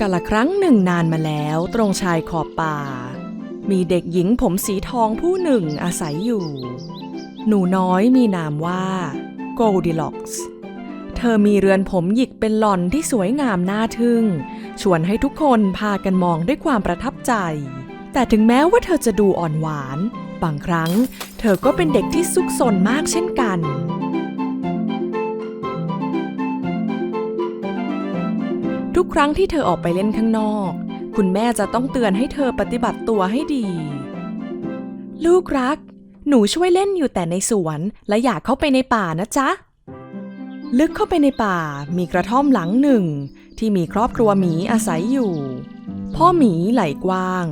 กาละครั้งหนึ่งนานมาแล้วตรงชายขอบป่า มีเด็กหญิงผมสีทองผู้หนึ่งอาศัยอยู่ หนูน้อยมีนามว่าโกลดิล็อกส์เธอมีเรือนผมหยิกเป็นหล่อนที่สวยงามน่าทึ่ง ชวนให้ทุกคนพากันมองด้วยความประทับใจ แต่ถึงแม้ว่าเธอจะดูอ่อนหวาน บางครั้ง เธอก็เป็นเด็กที่ซุกซนมากเช่นกัน ทุกครั้งที่เธอออกไปเล่นข้างนอก คุณแม่จะต้องเตือนให้เธอปฏิบัติตัวให้ดี ลูกรัก หนูช่วยเล่นอยู่แต่ในสวน และอยากเข้าไปในป่านะจ๊ะ ลึกเข้าไปในป่ามีกระท่อมหลังหนึ่ง ที่มีครอบครัวหมีอาศัยอยู่ พ่อหมีไหล่กว้าง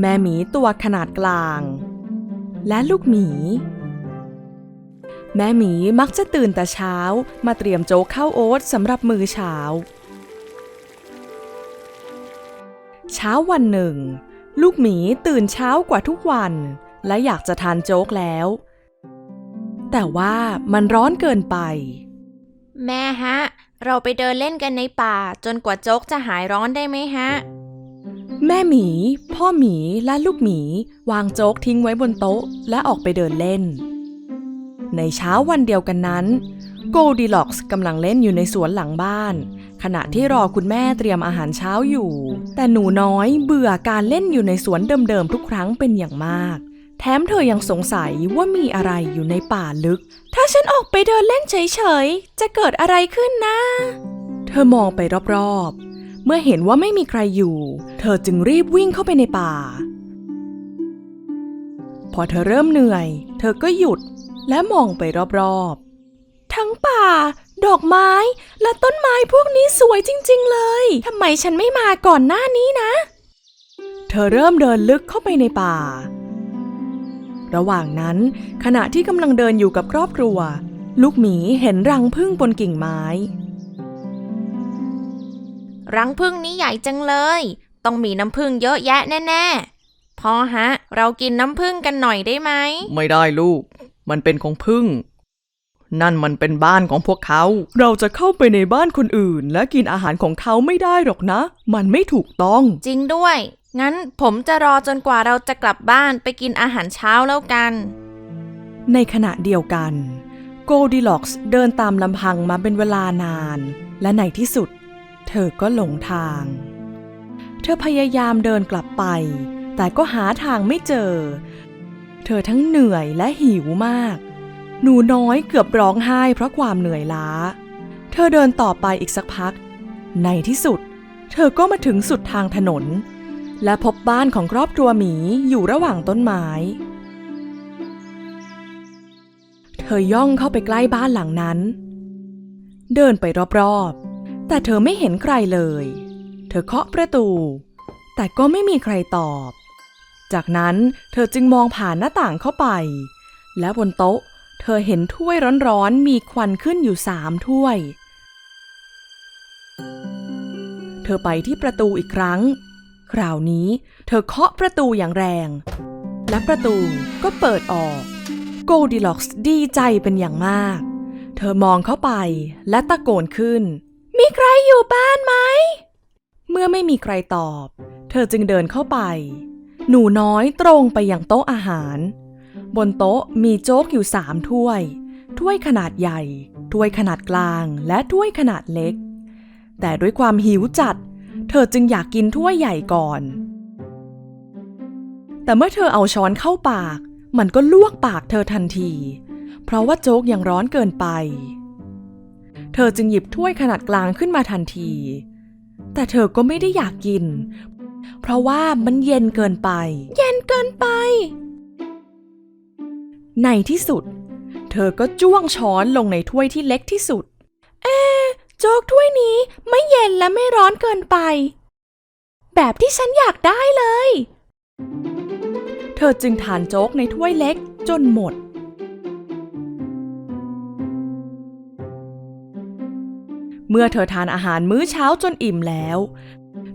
แม่หมีตัวขนาดกลาง และลูกหมีแม่หมีมักจะตื่นแต่เช้ามาเตรียมโจ๊กข้าวโอ๊ตสำหรับมื้อเช้า เช้าวันหนึ่ง ลูกหมีตื่นเช้ากว่าทุกวัน และอยากจะทานโจ๊กแล้ว แต่ว่ามันร้อนเกินไป แม่ฮะ เราไปเดินเล่นกันในป่า จนกว่าโจ๊กจะหายร้อนได้ไหมฮะ แม่หมี พ่อหมีและลูกหมี วางโจ๊กทิ้งไว้บนโต๊ะ และออกไปเดินเล่น ในเช้าวันเดียวกันนั้นโกลดิล็อกส์กำลังเล่นอยู่ในสวนหลังบ้าน ขณะที่รอคุณแม่เตรียมอาหารเช้าอยู่ แต่หนูน้อยเบื่อการเล่นอยู่ในสวนเดิมๆทุกครั้งเป็นอย่างมาก แถมเธอยังสงสัยว่ามีอะไรอยู่ในป่าลึก ถ้าฉันออกไปเดินเล่นเฉยๆ จะเกิดอะไรขึ้นนะ เธอมองไปรอบๆ เมื่อเห็นว่าไม่มีใครอยู่ เธอจึงรีบวิ่งเข้าไปในป่า พอเธอเริ่มเหนื่อย เธอก็หยุดและมองไปรอบๆ ทั้งป่า ดอกไม้ และต้นไม้พวกนี้สวยจริง ๆ เลย ทำไมฉันไม่มาก่อนหน้านี้นะ เธอเริ่มเดินลึกเข้าไปในป่า ระหว่างนั้น ขณะที่กำลังเดินอยู่กับครอบครัว ลูกหมีเห็นรังผึ้งบนกิ่งไม้ รังผึ้งนี้ใหญ่จังเลย ต้องมีน้ำผึ้งเยอะแยะแน่ๆพ่อฮะ เรากินน้ำผึ้งกันหน่อยได้ไหม ไม่ได้ลูก มันเป็นของพึ่ง นั่นมันเป็นบ้านของพวกเขา เราจะเข้าไปในบ้านคนอื่น และกินอาหารของเขาไม่ได้หรอกนะ มันไม่ถูกต้อง จริงด้วย งั้นผมจะรอจนกว่าเราจะกลับบ้านไปกินอาหารเช้าแล้วกัน ในขณะเดียวกันโกลดิล็อกส์เดินตามลำพังมาเป็นเวลานาน และในที่สุด เธอก็หลงทาง เธอพยายามเดินกลับไป แต่ก็หาทางไม่เจอ เธอทั้งเหนื่อยและหิวมาก หนูน้อยเกือบร้องไห้เพราะความเหนื่อยล้า เธอเดินต่อไปอีกสักพัก ในที่สุด เธอก็มาถึงสุดทางถนน และพบบ้านของครอบครัวหมีอยู่ระหว่างต้นไม้ เธอย่องเข้าไปใกล้บ้านหลังนั้น เดินไปรอบๆ แต่เธอไม่เห็นใครเลย เธอเคาะประตู แต่ก็ไม่มีใครตอบ จากนั้นเธอจึงมองผ่านหน้าต่างเข้าไป และบนโต๊ะ เธอเห็นถ้วยร้อนๆมีควันขึ้นอยู่สามถ้วย เธอไปที่ประตูอีกครั้ง คราวนี้เธอเคาะประตูอย่างแรง และประตูก็เปิดออกโกลดิล็อกส์ดีใจเป็นอย่างมาก เธอมองเข้าไปและตะโกนขึ้น มีใครอยู่บ้านไหม เมื่อไม่มีใครตอบ เธอจึงเดินเข้าไป หนูน้อยตรงไปยังโต๊ะอาหาร บนโต๊ะมีโจ๊กอยู่สามถ้วย ถ้วยขนาดใหญ่ ถ้วยขนาดกลาง และถ้วยขนาดเล็ก แต่ด้วยความหิวจัด เธอจึงอยากกินถ้วยใหญ่ก่อน แต่เมื่อเธอเอาช้อนเข้าปาก มันก็ลวกปากเธอทันที เพราะว่าโจ๊กยังร้อนเกินไป เธอจึงหยิบถ้วยขนาดกลางขึ้นมาทันที แต่เธอก็ไม่ได้อยากกิน เพราะว่ามันเย็นเกินไป เย็นเกินไป ในที่สุด เธอก็จ้วงช้อนลงในถ้วยที่เล็กที่สุด เอ๊ะโจ๊กถ้วยนี้ไม่เย็นและไม่ร้อนเกินไป แบบที่ฉันอยากได้เลย เธอจึงทานโจ๊กในถ้วยเล็กจนหมด เมื่อเธอทานอาหารมื้อเช้าจนอิ่มแล้ว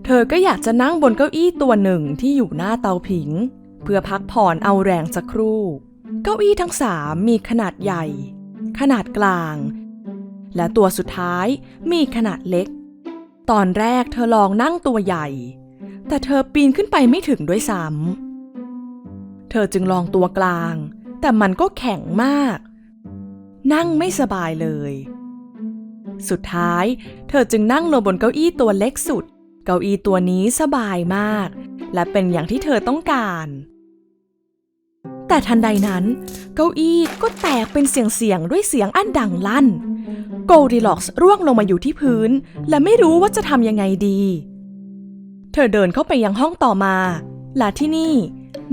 เธอก็อยากจะนั่งบนเก้าอี้ตัวหนึ่งที่อยู่หน้าเตาผิง เพื่อพักผ่อนเอาแรงสักครู่ เก้าอี้ทั้งสามมีขนาดใหญ่ ขนาดกลาง และตัวสุดท้ายมีขนาดเล็ก ตอนแรกเธอลองนั่งตัวใหญ่ แต่เธอปีนขึ้นไปไม่ถึงด้วยซ้ำเธอจึงลองตัวกลาง แต่มันก็แข็งมาก นั่งไม่สบายเลย สุดท้าย เธอจึงนั่งลงบนเก้าอี้ตัวเล็กสุด เก้าอี้ตัวนี้สบายมาก และเป็นอย่างที่เธอต้องการ แต่ทันใดนั้น เก้าอี้ก็แตกเป็นเสียงๆด้วยเสียงอันดังลั่น โกลดิล็อกส์ร่วงลงมาอยู่ที่พื้น และไม่รู้ว่าจะทำยังไงดี เธอเดินเข้าไปยังห้องต่อมา และที่นี่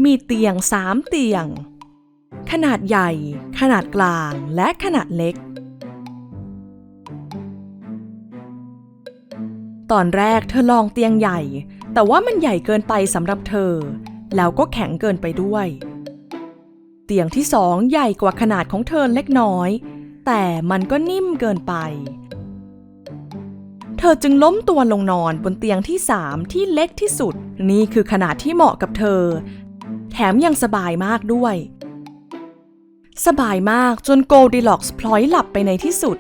มีเตียงสามเตียง ขนาดใหญ่ ขนาดกลางและขนาดเล็ก ตอนแรกเธอลองเตียงใหญ่ แต่ว่ามันใหญ่เกินไปสำหรับเธอ แล้วก็แข็งเกินไปด้วย เตียงที่สองใหญ่กว่าขนาดของเธอเล็กน้อย แต่มันก็นิ่มเกินไป เธอจึงล้มตัวลงนอนบนเตียงที่สามที่เล็กที่สุด นี่คือขนาดที่เหมาะกับเธอ แถมยังสบายมากด้วย สบายมากจนโกลดิล็อกส์พลอยหลับไปในที่สุด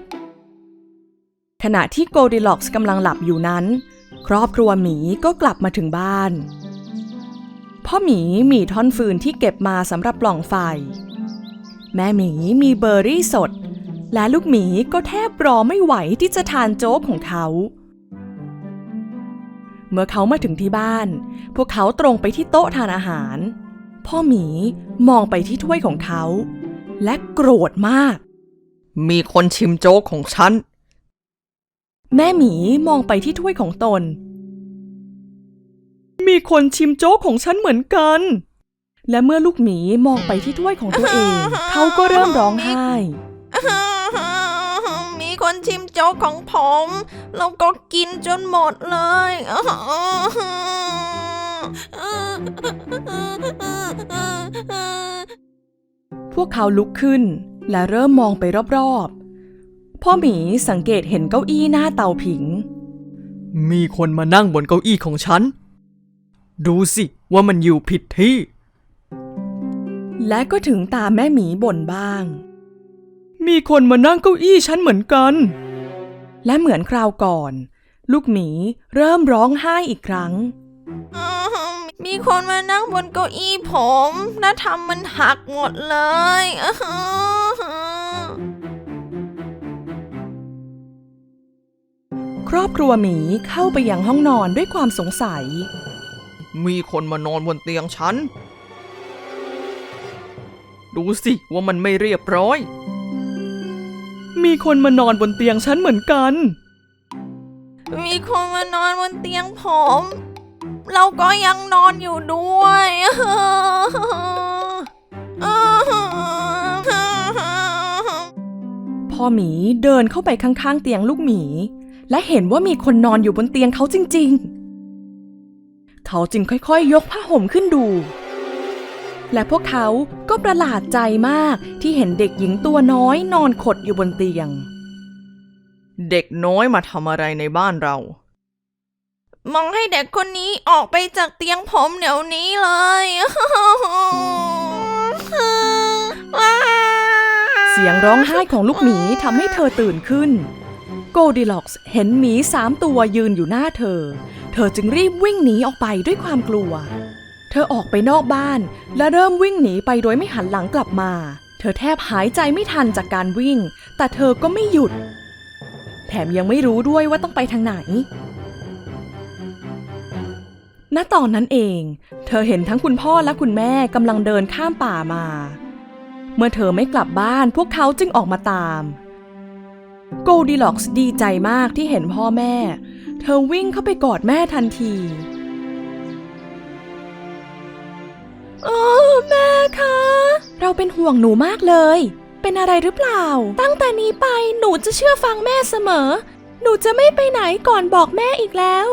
ขณะที่โกลดิล็อกส์กำลังหลับอยู่นั้น ครอบครัวหมีก็กลับมาถึงบ้าน พ่อหมีมีท่อนฟืนที่เก็บมาสำหรับปล่องไฟ แม่หมีมีเบอร์รี่สด และลูกหมีก็แทบรอไม่ไหวที่จะทานโจ๊กของเขา เมื่อเขามาถึงที่บ้าน พวกเขาตรงไปที่โต๊ะทานอาหาร พ่อหมีมองไปที่ถ้วยของเขา และโกรธมาก มีคนชิมโจ๊กของฉัน แม่หมีมองไปที่ถ้วยของตน มีคนชิมโจ๊กของฉันเหมือนกัน และเมื่อลูกหมีมองไปที่ถ้วยของตัวเอง เขาก็เริ่มร้องไห้ มีคนชิมโจ๊กของผมแล้วก็กินจนหมดเลยพวกเขาลุกขึ้นและเริ่มมองไปรอบๆ พ่อหมีสังเกตเห็นเก้าอี้หน้าเตาผิง มีคนมานั่งบนเก้าอี้ของฉัน ดูสิว่ามันอยู่ผิดที่ และก็ถึงตาแม่หมีบ่นบ้าง มีคนมานั่งเก้าอี้ฉันเหมือนกัน และเหมือนคราวก่อน ลูกหมีเริ่มร้องไห้อีกครั้ง มีคนมานั่งบนเก้าอี้ผมหน้าทำมันหักหมดเลยครอบครัวหมีเข้าไปยังห้องนอนด้วยความสงสัย มีคนมานอนบนเตียงฉัน ดูสิว่ามันไม่เรียบร้อย มีคนมานอนบนเตียงฉันเหมือนกัน มีคนมานอนบนเตียงผม เราก็ยังนอนอยู่ด้วยพ่อหมีเดินเข้าไปข้างๆ เตียงลูกหมี และเห็นว่ามีคนนอนอยู่บนเตียงเขาจริง ๆ เขาจึงค่อยๆยกผ้าห่มขึ้นดู และพวกเขาก็ประหลาดใจมากที่เห็นเด็กหญิงตัวน้อยนอนขดอยู่บนเตียง เด็กน้อยมาทำอะไรในบ้านเรา มองให้เด็กคนนี้ออกไปจากเตียงผมเดี๋ยวนี้เลยเสียงร้องไห้ของลูกหมีทำให้เธอตื่นขึ้น โกลดิล็อกส์เห็นหมีสามตัวยืนอยู่หน้าเธอเธอจึงรีบวิ่งหนีออกไปด้วยความกลัว เธอออกไปนอกบ้าน และเริ่มวิ่งหนีไปโดยไม่หันหลังกลับมา เธอแทบหายใจไม่ทันจากการวิ่ง แต่เธอก็ไม่หยุด แถมยังไม่รู้ด้วยว่าต้องไปทางไหน ณ ตอนนั้นเอง เธอเห็นทั้งคุณพ่อและคุณแม่กำลังเดินข้ามป่ามา เมื่อเธอไม่กลับบ้าน พวกเขาจึงออกมาตาม โกดิล็อกส์ดีใจมากที่เห็นพ่อแม่ เธอวิ่งเข้าไปกอดแม่ทันทีโอ้แม่คะ เราเป็นห่วงหนูมากเลย เป็นอะไรหรือเปล่า ตั้งแต่นี้ไปหนูจะเชื่อฟังแม่เสมอ หนูจะไม่ไปไหนก่อนบอกแม่อีกแล้ว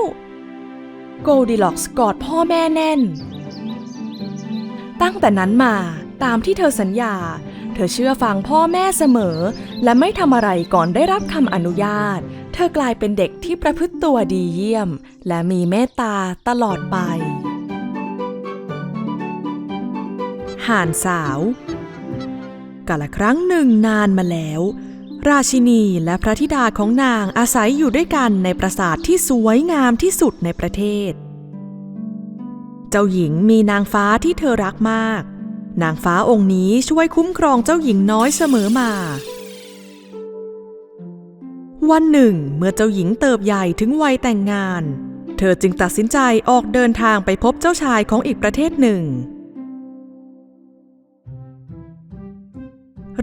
โกลดิล็อกส์กอดพ่อแม่แน่น ตั้งแต่นั้นมาตามที่เธอสัญญา เธอเชื่อฟังพ่อแม่เสมอ และไม่ทำอะไรก่อนได้รับคำอนุญาต เธอกลายเป็นเด็กที่ประพฤติตัวดีเยี่ยม และมีเมตตาตลอดไปห่านสาวกาละครั้งหนึ่งนานมาแล้ว ราชินีและพระธิดาของนางอาศัยอยู่ด้วยกันในปราสาทที่สวยงามที่สุดในประเทศ เจ้าหญิงมีนางฟ้าที่เธอรักมาก นางฟ้าองค์นี้ช่วยคุ้มครองเจ้าหญิงน้อยเสมอมา วันหนึ่ง เมื่อเจ้าหญิงเติบใหญ่ถึงวัยแต่งงาน เธอจึงตัดสินใจออกเดินทางไปพบเจ้าชายของอีกประเทศหนึ่ง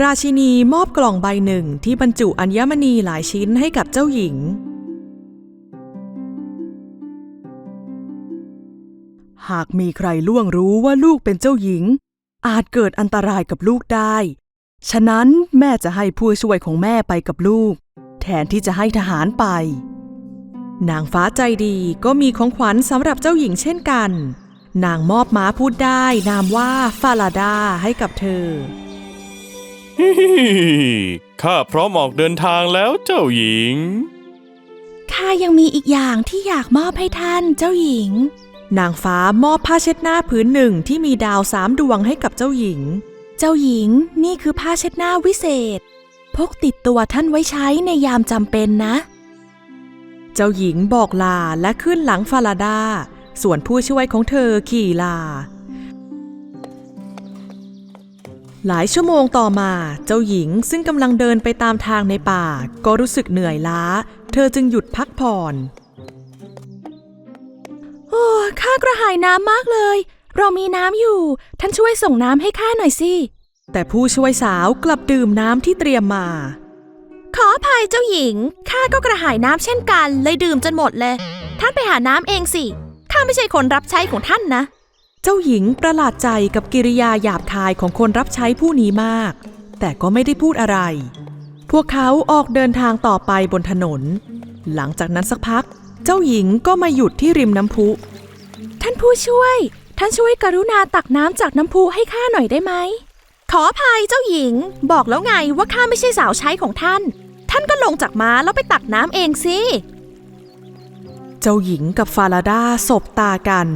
ราชินีมอบกล่องใบหนึ่งที่บรรจุอัญมณีหลายชิ้นให้กับเจ้าหญิง หากมีใครล่วงรู้ว่าลูกเป็นเจ้าหญิง อาจเกิดอันตรายกับลูกได้ ฉะนั้นแม่จะให้ผู้ช่วยของแม่ไปกับลูก แทนที่จะให้ทหารไป นางฟ้าใจดีก็มีของขวัญสำหรับเจ้าหญิงเช่นกัน นางมอบม้าพูดได้นามว่าฟาลาดาให้กับเธอฮิฮิฮิข้าพร้อมออกเดินทางแล้วเจ้าหญิง ข้ายังมีอีกอย่างที่อยากมอบให้ท่านเจ้าหญิง นางฟ้ามอบผ้าเช็ดหน้าผืนหนึ่งที่มีดาวสามดวงให้กับเจ้าหญิง เจ้าหญิงนี่คือผ้าเช็ดหน้าวิเศษ พกติดตัวท่านไว้ใช้ในยามจำเป็นนะ เจ้าหญิงบอกลาและขึ้นหลังฟาลาดา ส่วนผู้ช่วยของเธอขี่ลา หลายชั่วโมงต่อมาเจ้าหญิงซึ่งกำลังเดินไปตามทางในป่า ก็รู้สึกเหนื่อยล้า เธอจึงหยุดพักผ่อนโอ้ข้ากระหายน้ำมากเลย เรามีน้ำอยู่ ท่านช่วยส่งน้ำให้ข้าหน่อยสิ แต่ผู้ช่วยสาวกลับดื่มน้ำที่เตรียมมา ขออภัยเจ้าหญิง ข้าก็กระหายน้ำเช่นกัน เลยดื่มจนหมดเลย ท่านไปหาน้ำเองสิ ข้าไม่ใช่คนรับใช้ของท่านนะ เจ้าหญิงประหลาดใจกับกิริยาหยาบคายของคนรับใช้ผู้นี้มาก แต่ก็ไม่ได้พูดอะไร พวกเขาออกเดินทางต่อไปบนถนน หลังจากนั้นสักพัก เจ้าหญิงก็มาหยุดที่ริมน้ำพุ ท่านผู้ช่วย ท่านช่วยกรุณาตักน้ำจากน้ำพุให้ข้าหน่อยได้ไหม ขออภัยเจ้าหญิง บอกแล้วไงว่าข้าไม่ใช่สาวใช้ของท่าน ท่านก็ลงจากม้าแล้วไปตักน้ำเองสิ เจ้าหญิงกับฟาลาดาสบตากัน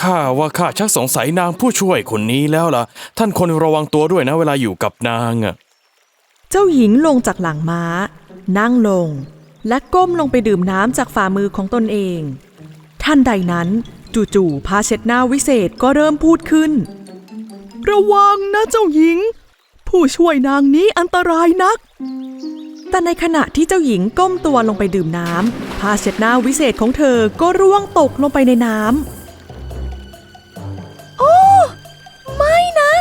ข้าว่าข้าชักสงสัยนางผู้ช่วยคนนี้แล้วล่ะ ท่านคนระวังตัวด้วยนะเวลาอยู่กับนางอะเจ้าหญิงลงจากหลังม้า นั่งลง และก้มลงไปดื่มน้ำจากฝ่ามือของตนเอง ท่านใดนั้น จู่ๆผ้าเช็ดหน้าวิเศษก็เริ่มพูดขึ้น ระวังนะเจ้าหญิง ผู้ช่วยนางนี้อันตรายนัก แต่ในขณะที่เจ้าหญิงก้มตัวลงไปดื่มน้ำผ้าเช็ดหน้าวิเศษของเธอก็ร่วงตกลงไปในน้ำโอ้ไม่นะ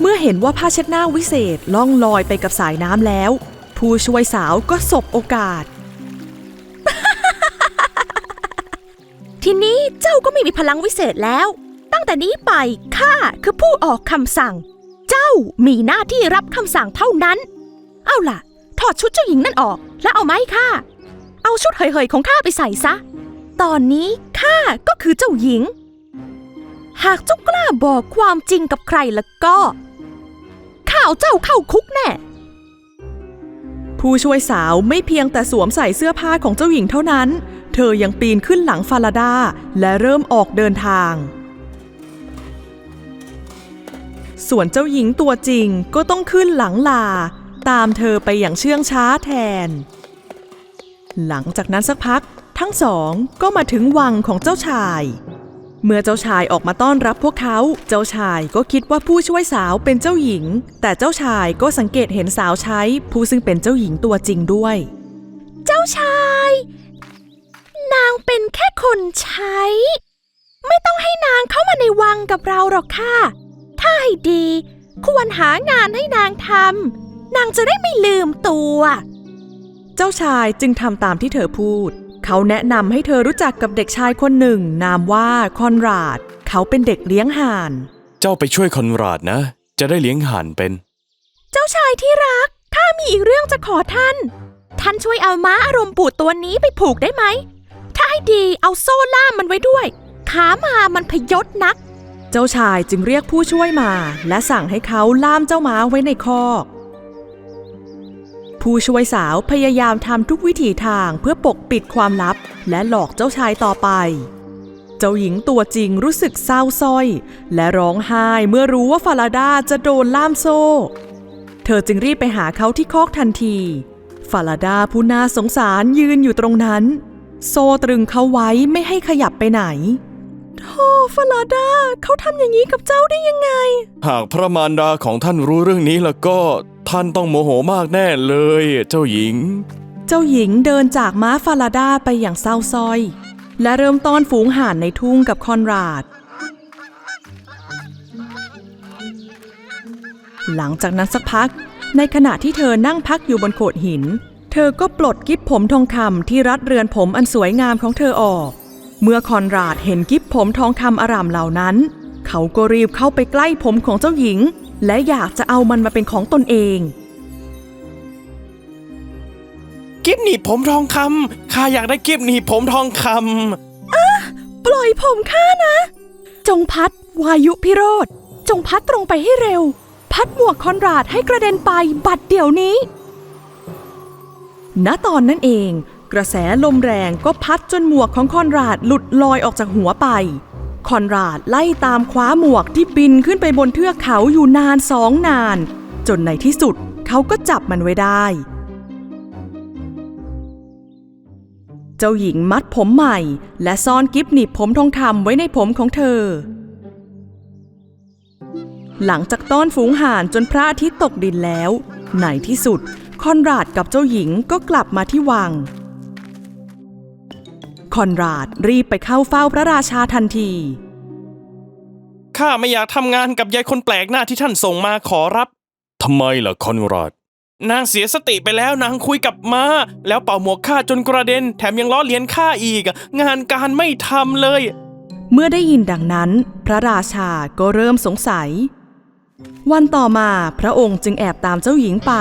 เมื่อเห็นว่าผ้าเช็ดหน้าวิเศษล่องลอยไปกับสายน้ำแล้ว ผู้ช่วยสาวก็สบโอกาสทีนี้เจ้าก็ไม่มีพลังวิเศษแล้ว ตั้งแต่นี้ไปข้าคือผู้ออกคำสั่ง เจ้ามีหน้าที่รับคำสั่งเท่านั้น เอาล่ะ ถอดชุดเจ้าหญิงนั่นออก แล้วเอาไห้ข้าเอาชุดเฮยๆของข้าไปใส่ซะ ตอนนี้ข้าก็คือเจ้าหญิง หากเจ้ากล้าบอกความจริงกับใครแล้วก็ข้าเอาเจ้าเข้าคุกแน่ผู้ช่วยสาวไม่เพียงแต่สวมใส่เสื้อผ้าของเจ้าหญิงเท่านั้น เธอยังปีนขึ้นหลังฟาลาดาและเริ่มออกเดินทาง ส่วนเจ้าหญิงตัวจริงก็ต้องขึ้นหลังลา ตามเธอไปอย่างเชื่องช้าแทน หลังจากนั้นสักพักทั้งสองก็มาถึงวังของเจ้าชาย เมื่อเจ้าชายออกมาต้อนรับพวกเขา เจ้าชายก็คิดว่าผู้ช่วยสาวเป็นเจ้าหญิง แต่เจ้าชายก็สังเกตเห็นสาวใช้ ผู้ซึ่งเป็นเจ้าหญิงตัวจริงด้วย เจ้าชาย นางเป็นแค่คนใช้ ไม่ต้องให้นางเข้ามาในวังกับเราหรอกค่ะ ถ้าให้ดี ควรหางานให้นางทำนางจะได้ไม่ลืมตัว เจ้าชายจึงทำตามที่เธอพูด เขาแนะนำให้เธอรู้จักกับเด็กชายคนหนึ่ง นามว่าคอนราด เขาเป็นเด็กเลี้ยงห่าน เจ้าไปช่วยคอนราดนะ จะได้เลี้ยงห่านเป็น เจ้าชายที่รัก ข้ามีอีกเรื่องจะขอท่าน ท่านช่วยเอาม้าอารมณ์ปูดตัวนี้ไปผูกได้ไหม ถ้าให้ดีเอาโซ่ล่ามมันไว้ด้วย ขามามันพยศนัก เจ้าชายจึงเรียกผู้ช่วยมา และสั่งให้เขาล่ามเจ้าม้าไว้ในคอก ผู้ช่วยสาวพยายามทำทุกวิถีทางเพื่อปกปิดความลับ และหลอกเจ้าชายต่อไป เจ้าหญิงตัวจริงรู้สึกเศร้าส้อย และร้องไห้เมื่อรู้ว่าฟาลาดาจะโดนล่ามโซ่ เธอจึงรีบไปหาเขาที่คอกทันทีฟาลาดาผู้น่าสงสารยืนอยู่ตรงนั้น โซตรึงเขาไว้ไม่ให้ขยับไปไหน โธ่ฟาลาดาเขาทำอย่างนี้กับเจ้าได้ยังไง หากพระมารดาของท่านรู้เรื่องนี้แล้วก็ท่านต้องโมโหมากแน่เลย เจ้าหญิง เจ้าหญิงเดินจากม้าฟาลาดาไปอย่างเศร้าซอย และเริ่มต้อนฝูงห่านในทุ่งกับคอนราด หลังจากนั้นสักพัก ในขณะที่เธอนั่งพักอยู่บนโขดหิน เธอก็ปลดกิ๊บผมทองคำที่รัดเรือนผมอันสวยงามของเธอออก เมื่อคอนราดเห็นกิ๊บผมทองคำอารามเหล่านั้น เขาก็รีบเข้าไปใกล้ผมของเจ้าหญิง และอยากจะเอามันมาเป็นของตนเอง กิฟหนีบผมทองคำข้าอยากได้กิฟหนีบผมทองคำปล่อยผมข้านะ จงพัดวายุพิโรธ จงพัดตรงไปให้เร็ว พัดหมวกคอนราดให้กระเด็นไปบัดเดี๋ยวนี้ณตอนนั้นเอง กระแสลมแรงก็พัดจนหมวกของคอนราดหลุดลอยออกจากหัวไป คอนราดไล่ตามคว้าหมวกที่บินขึ้นไปบนเทือกเขาอยู่นานสองนาน จนในที่สุดเขาก็จับมันไว้ได้ เจ้าหญิงมัดผมใหม่ และซ่อนกิฟหนีบผมทองคำไว้ในผมของเธอ หลังจากต้อนฝูงห่านจนพระอาทิตย์ตกดินแล้ว ในที่สุดคอนราดกับเจ้าหญิงก็กลับมาที่วัง คอนราดรีบไปเข้าเฝ้าพระราชาทันที ข้าไม่อยากทำงานกับยายคนแปลกหน้าที่ท่านส่งมาขอรับ ทำไมล่ะคอนราด นางเสียสติไปแล้วนางคุยกับมา้าแล้วเป่าหมวกข้าจนกระเด็น แถมยังล้อเลียนข้าอีก งานการไม่ทำเลย เมื่อได้ยินดังนั้น พระราชาก็เริ่มสงสัย วันต่อมาพระองค์จึงแอบตามเจ้าหญิงไป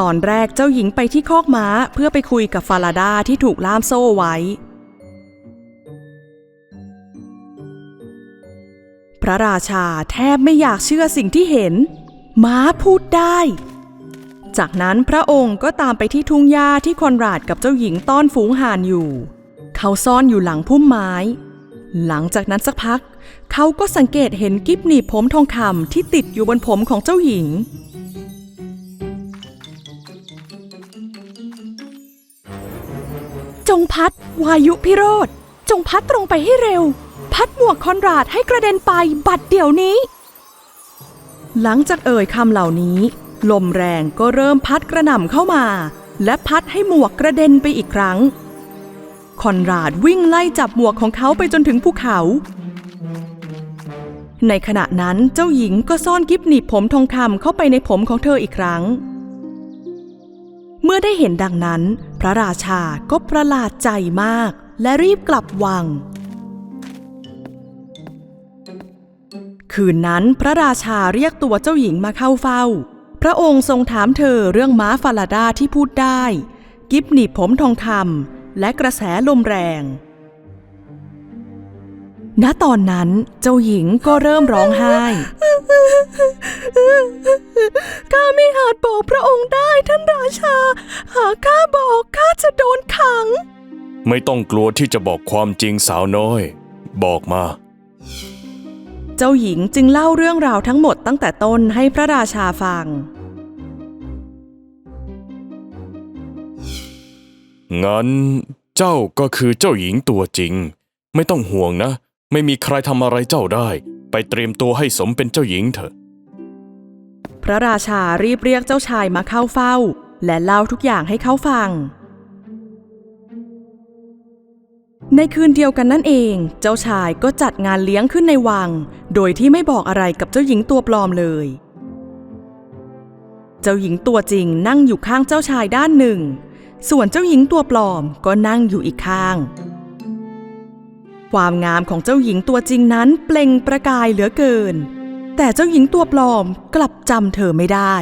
ตอนแรกเจ้าหญิงไปที่คอกม้าเพื่อไปคุยกับฟาลาดาที่ถูกล่ามโซ่ไว้ พระราชาแทบไม่อยากเชื่อสิ่งที่เห็น ม้าพูดได้ จากนั้นพระองค์ก็ตามไปที่ทุ่งหญ้าที่คอนราดกับเจ้าหญิงต้อนฝูงห่านอยู่ เขาซ่อนอยู่หลังพุ่มไม้ หลังจากนั้นสักพัก เขาก็สังเกตเห็นกิ๊บหนีบผมทองคำที่ติดอยู่บนผมของเจ้าหญิงจงพัดวายุพิโรธจงพัดตรงไปให้เร็ว พัดหมวกคอนราดให้กระเด็นไปบัดเดี๋ยวนี้ หลังจากเอ่ยคำเหล่านี้ ลมแรงก็เริ่มพัดกระหน่ำเข้ามา และพัดให้หมวกกระเด็นไปอีกครั้ง คอนราดวิ่งไล่จับหมวกของเขาไปจนถึงภูเขา ในขณะนั้นเจ้าหญิงก็ซ่อนกิบหนีบผมทองคำเข้าไปในผมของเธออีกครั้ง เมื่อได้เห็นดังนั้น พระราชาก็ประหลาดใจมากและรีบกลับวัง คืนนั้นพระราชาเรียกตัวเจ้าหญิงมาเข้าเฝ้า พระองค์ทรงถามเธอเรื่องม้าฟาลาดาที่พูดได้ กิบหนีบผมทองคำและกระแสลมแรง ณตอนนั้นเจ้าหญิงก็เริ่มร้องไห้ข้าไม่อาจบอกพระองค์ได้ท่านราชา หากข้าบอกข้าจะโดนขัง ไม่ต้องกลัวที่จะบอกความจริงสาวน้อย บอกมา จ้าหญิงจึงเล่าเรื่องราวทั้งหมดตั้งแต่ต้นให้พระราชาฟัง งั้นเจ้าก็คือเจ้าหญิงตัวจริง ไม่ต้องห่วงนะ ไม่มีใครทำอะไรเจ้าได้ ไปเตรียมตัวให้สมเป็นเจ้าหญิงเถอะ พระราชารีบเรียกเจ้าชายมาเข้าเฝ้า และเล่าทุกอย่างให้เขาฟัง ในคืนเดียวกันนั่นเอง เจ้าชายก็จัดงานเลี้ยงขึ้นในวัง โดยที่ไม่บอกอะไรกับเจ้าหญิงตัวปลอมเลย เจ้าหญิงตัวจริงนั่งอยู่ข้างเจ้าชายด้านหนึ่ง ส่วนเจ้าหญิงตัวปลอมก็นั่งอยู่อีกข้าง ความงามของเจ้าหญิงตัวจริงนั้นเปล่งประกายเหลือเกิน แต่เจ้าหญิงตัวปลอมกลับจำเธอไม่ได้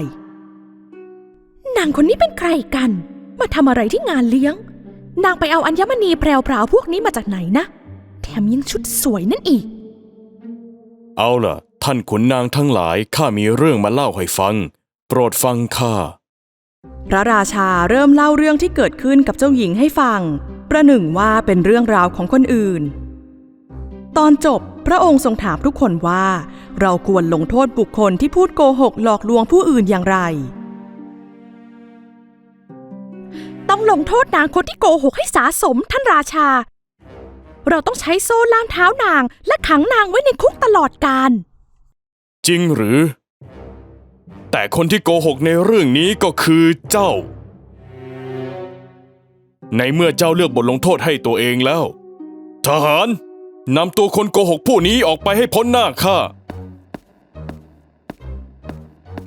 นางคนนี้เป็นใครกัน มาทำอะไรที่งานเลี้ยง นางไปเอาอัญมณีแพรวๆพวกนี้มาจากไหนนะ แถมยังชุดสวยนั่นอีก เอาล่ะ ท่านขุนนางทั้งหลายข้ามีเรื่องมาเล่าให้ฟัง โปรดฟังข้าพระราชาเริ่มเล่าเรื่องที่เกิดขึ้นกับเจ้าหญิงให้ฟัง ประหนึ่งว่าเป็นเรื่องราวของคนอื่น ตอนจบพระองค์ทรงถามทุกคนว่า เราควรลงโทษบุคคลที่พูดโกหกหลอกลวงผู้อื่นอย่างไร ต้องลงโทษนางคนที่โกหกให้สาสมท่านราชา เราต้องใช้โซ่ล่ามเท้านางและขังนางไว้ในคุกตลอดกาลจริงหรือ แต่คนที่โกหกในเรื่องนี้ก็คือเจ้า ในเมื่อเจ้าเลือกบทลงโทษให้ตัวเองแล้ว ทหารนำตัวคนโกหกผู้นี้ออกไปให้พ้นหน้าข้า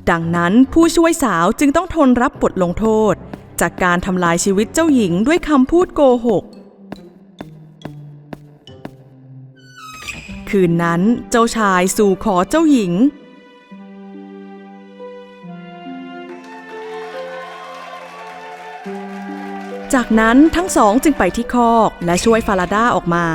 ดังนั้นผู้ช่วยสาวจึงต้องทนรับบทลงโทษ จากการทำลายชีวิตเจ้าหญิงด้วยคำพูดโกหก คืนนั้นเจ้าชายสู่ขอเจ้าหญิง จากนั้นทั้งสองจึงไปที่คอกและช่วยฟาราดาออกมา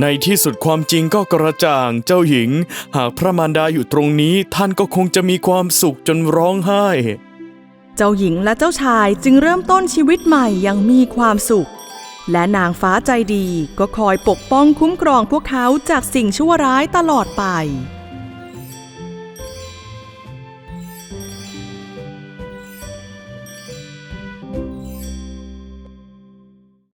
ในที่สุดความจริงก็กระจ่างเจ้าหญิง หากพระมารดาอยู่ตรงนี้ท่านก็คงจะมีความสุขจนร้องไห้ เจ้าหญิงและเจ้าชายจึงเริ่มต้นชีวิตใหม่อย่างมีความสุข และนางฟ้าใจดีก็คอยปกป้องคุ้มครองพวกเขาจากสิ่งชั่วร้ายตลอดไป